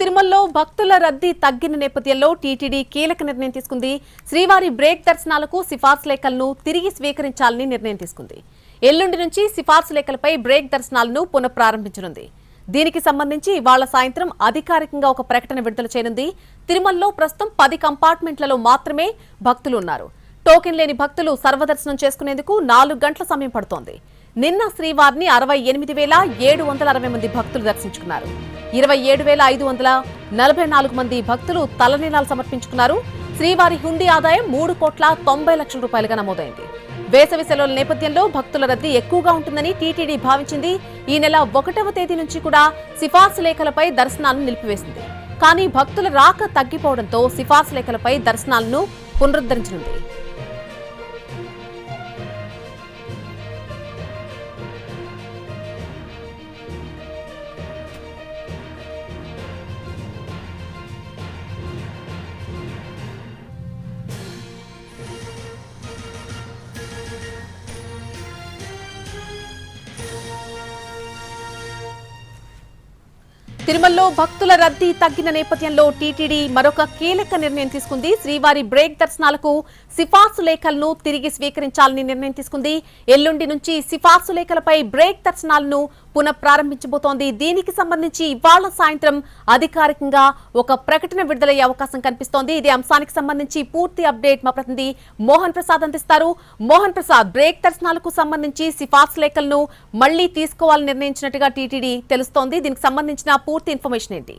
తిరుమలలో భక్తుల రద్దీ తగ్గిన నేపథ్యంలో టీటీడీ కీలక నిర్ణయం తీసుకుంది. శ్రీవారి బ్రేక్ దర్శనాలకు సిఫార్సు లేఖలను తిరిగి స్వీకరించాలని నిర్ణయం తీసుకుంది. ఎల్లుండి నుంచి సిఫార్సు లేఖలపై బ్రేక్ దర్శనాలను పునఃప్రారంభించనుంది. దీనికి సంబంధించి ఇవాళ సాయంత్రం అధికారికంగా ఒక ప్రకటన విడుదల చేయనుంది. తిరుమలలో ప్రస్తుతం పది కంపార్ట్మెంట్లలో మాత్రమే భక్తులు ఉన్నారు. టోకెన్ లేని భక్తులు సర్వదర్శనం చేసుకునేందుకు నాలుగు గంటల సమయం పడుతోంది. నిన్న శ్రీవారిని అరవై ఎనిమిది వేల ఏడు వందల అరవై మంది భక్తులు దర్శించుకున్నారు. ఇరవై ఏడు వేల ఐదు వందల నలభై నాలుగు మంది భక్తులు తలనీలాలు సమర్పించుకున్నారు. శ్రీవారి హుండీ ఆదాయం మూడు కోట్ల తొంభై లక్షల రూపాయలుగా నమోదైంది. వేసవి సెలవుల నేపథ్యంలో భక్తుల రద్దీ ఎక్కువగా ఉంటుందని టీటీడీ భావించింది. ఈ నెల ఒకటవ తేదీ నుంచి కూడా సిఫార్సు లేఖలపై దర్శనాలను నిలిపివేసింది. కానీ భక్తుల రాక తగ్గిపోవడంతో సిఫార్సు లేఖలపై దర్శనాలను పునరుద్ధరించనుంది. తిరుమలలో భక్తుల రద్దీ తగ్గిన నేపథ్యంలో టీటీడీ మరొక కీలక నిర్ణయం తీసుకుంది. శ్రీవారి బ్రేక్ దర్శనాలకు సిఫార్సు లేఖలను తిరిగి స్వీకరించాలని నిర్ణయం తీసుకుంది. ఎల్లుండి నుంచి సిఫార్సు లేఖలపై బ్రేక్ దర్శనాలను పునః ప్రారంభించబోతోంది దీనికి సంబంధించి ఇవాళ సాయంత్రం అధికారికంగా ఒక ప్రకటన విడుదలయ్యే అవకాశం కనిపిస్తోంది. ఇదే అంశానికి సంబంధించి పూర్తి అప్డేట్ మా ప్రతినిధి మోహన్ ప్రసాద్ అందిస్తారు. మోహన్ ప్రసాద్ బ్రేక్ దర్శనాలకు సంబంధించి సిఫార్సు లేఖలను మళ్ళీ తీసుకోవాలని నిర్ణయించినట్టుగా టీటీడీ తెలుస్తోంది. దీనికి సంబంధించిన పూర్తి ఇన్ఫర్మేషన్ ఏంటి?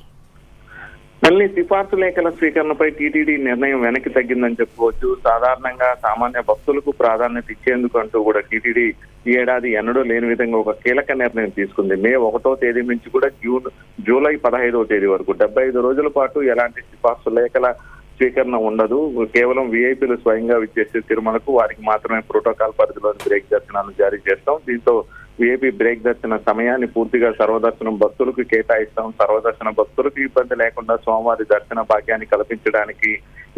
మళ్ళీ సిఫార్సు లేఖల స్వీకరణపై టీటీడీ నిర్ణయం వెనక్కి తగ్గిందని చెప్పుకోవచ్చు. సాధారణంగా సామాన్య భక్తులకు ప్రాధాన్యత ఇచ్చేందుకు అంటూ కూడా టీటీడీ ఈ ఏడాది ఎన్నడూ లేని విధంగా ఒక కీలక నిర్ణయం తీసుకుంది. మే ఒకటో తేదీ నుంచి కూడా జూన్ జూలై పదహైదవ తేదీ వరకు డెబ్బై ఐదు రోజుల పాటు ఎలాంటి సిఫార్సు లేఖల స్వీకరణ ఉండదు. కేవలం విఐపీలు స్వయంగా విచ్చేసే తిరుమలకు వారికి మాత్రమే ప్రోటోకాల్ పరిధిలోని బ్రేక్ దర్శనాలు జారీ చేస్తాం. దీంతో విఐపీ బ్రేక్ దర్శన సమయాన్ని పూర్తిగా సర్వదర్శనం భక్తులకు కేటాయిస్తాం. సర్వదర్శన భక్తులకు ఇబ్బంది లేకుండా సోమవారి దర్శన భాగ్యాన్ని కల్పించడానికి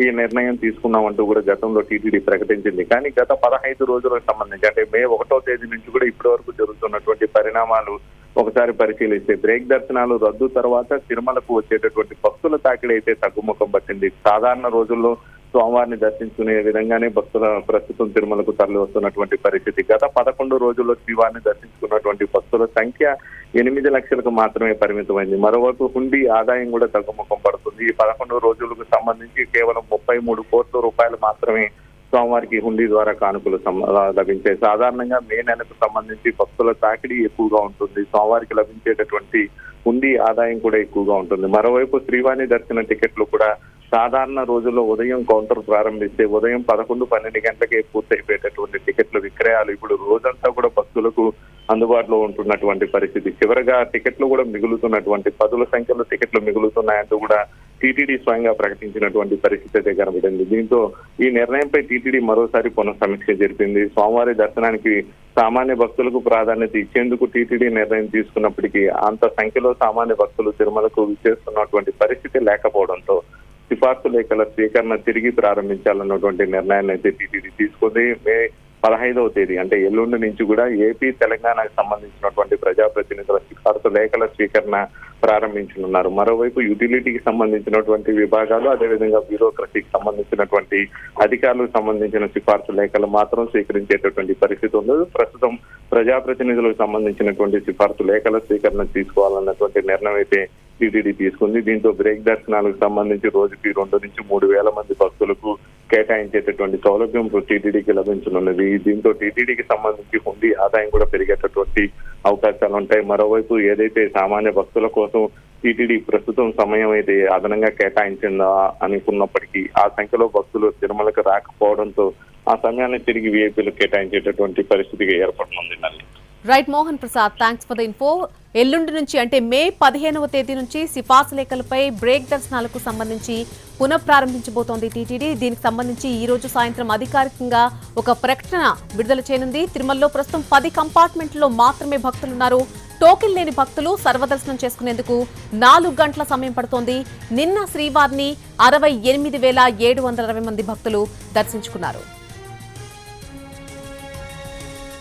ఈ నిర్ణయం తీసుకున్నామంటూ కూడా గతంలో టీటీడీ ప్రకటించింది. కానీ గత పదహైదు రోజులకు సంబంధించి అంటే మే ఒకటో తేదీ నుంచి కూడా ఇప్పటి వరకు జరుగుతున్నటువంటి పరిణామాలు ఒకసారి పరిశీలిస్తే బ్రేక్ దర్శనాలు రద్దు తర్వాత తిరుమలకు వచ్చేటటువంటి భక్తుల తాకిడి అయితే తగ్గుముఖం పట్టింది. సాధారణ రోజుల్లో స్వామివారిని దర్శించుకునే విధంగానే భక్తుల ప్రస్తుతం తిరుమలకు తరలి వస్తున్నటువంటి పరిస్థితి. గత పదకొండు రోజుల్లో శ్రీవారిని దర్శించుకున్నటువంటి భక్తుల సంఖ్య ఎనిమిది లక్షలకు మాత్రమే పరిమితమైంది. మరోవైపు హుండీ ఆదాయం కూడా తగ్గుముఖం పడుతుంది. ఈ పదకొండు రోజులకు సంబంధించి కేవలం ముప్పై మూడు కోట్ల రూపాయలు మాత్రమే స్వామివారికి హుండీ ద్వారా కానుకలు లభించాయి. సాధారణంగా మే నెలకు సంబంధించి భక్తుల తాకిడి ఎక్కువగా ఉంటుంది. స్వామివారికి లభించేటటువంటి హుండీ ఆదాయం కూడా ఎక్కువగా ఉంటుంది. మరోవైపు శ్రీవాణి దర్శన టికెట్లు కూడా సాధారణ రోజుల్లో ఉదయం కౌంటర్ ప్రారంభిస్తే ఉదయం పదకొండు పన్నెండు గంటలకే పూర్తయిపోయేటటువంటి టికెట్ల విక్రయాలు ఇప్పుడు రోజంతా కూడా భక్తులకు అందుబాటులో ఉంటున్నటువంటి పరిస్థితి. చివరగా టికెట్లు కూడా మిగులుతున్నటువంటి పదుల సంఖ్యలో టికెట్లు మిగులుతున్నాయంటూ కూడా టీటీడీ స్వయంగా ప్రకటించినటువంటి పరిస్థితి అయితే కనబడింది. దీంతో ఈ నిర్ణయంపై టీటీడీ మరోసారి పునఃసమీక్ష జరిపింది. సోమవారి దర్శనానికి సామాన్య భక్తులకు ప్రాధాన్యత ఇచ్చేందుకు టీటీడీ నిర్ణయం తీసుకున్నప్పటికీ అంత సంఖ్యలో సామాన్య భక్తులు తిరుమలకు విచ్చేస్తున్నటువంటి పరిస్థితి లేకపోవడంతో సిఫార్సు లేఖల స్వీకరణ తిరిగి ప్రారంభించాలన్నటువంటి నిర్ణయాన్ని అయితే టీటీడీ తీసుకుంది. మే పదహైదవ తేదీ అంటే ఎల్లుండి నుంచి కూడా ఏపీ తెలంగాణకు సంబంధించినటువంటి ప్రజాప్రతినిధుల సిఫార్సు లేఖల స్వీకరణ ప్రారంభించనున్నారు. మరోవైపు యుటిలిటీకి సంబంధించినటువంటి విభాగాలు అదేవిధంగా బ్యూరోక్రసీకి సంబంధించినటువంటి అధికారులకు సంబంధించిన సిఫార్సు లేఖలు మాత్రం స్వీకరించేటటువంటి పరిస్థితి ఉండదు ప్రస్తుతం ప్రజాప్రతినిధులకు సంబంధించినటువంటి సిఫార్సు లేఖల స్వీకరణ తీసుకోవాలన్నటువంటి నిర్ణయం అయితే టీటీడీ తీసుకుంది. దీంతో బ్రేక్ దర్శనాలకు సంబంధించి రోజుకి రెండు నుంచి మూడు వేల మంది భక్తులకు కేటాయించేటటువంటి సౌలభ్యం టీటీడీకి లభించనున్నది. దీంతో టీటీడీకి సంబంధించి హుండీ ఆదాయం కూడా పెరిగేటటువంటి అవకాశాలు ఉంటాయి. మరోవైపు ఏదైతే సామాన్య భక్తుల కోసం టీటీడీ ప్రస్తుతం సమయం అయితే అదనంగా కేటాయించిందా అనుకున్నప్పటికీ ఆ సంఖ్యలో భక్తులు తిరుమలకు రాకపోవడంతో ఆ సమయాన్ని తిరిగి విఐపీలు కేటాయించేటటువంటి పరిస్థితిగా ఏర్పడనుంది నల్లి right Mohan Prasad thanks for the info ఎల్లుండి నుంచి అంటే మే పదిహేనవ తేదీ నుంచి సిఫార్సు లేఖలపై బ్రేక్ దర్శనాలకు సంబంధించి పునఃప్రారంభించబోతోంది టీటీడీ. దీనికి సంబంధించి ఈ రోజు సాయంత్రం అధికారికంగా ఒక ప్రకటన విడుదల చేయనుంది. తిరుమలలో ప్రస్తుతం పది కంపార్ట్మెంట్లో మాత్రమే భక్తులున్నారు. టోకెన్ లేని భక్తులు సర్వదర్శనం చేసుకునేందుకు నాలుగు గంటల సమయం పడుతోంది. నిన్న శ్రీవారిని అరవై ఎనిమిది వేల ఏడు వందల అరవై మంది భక్తులు దర్శించుకున్నారు.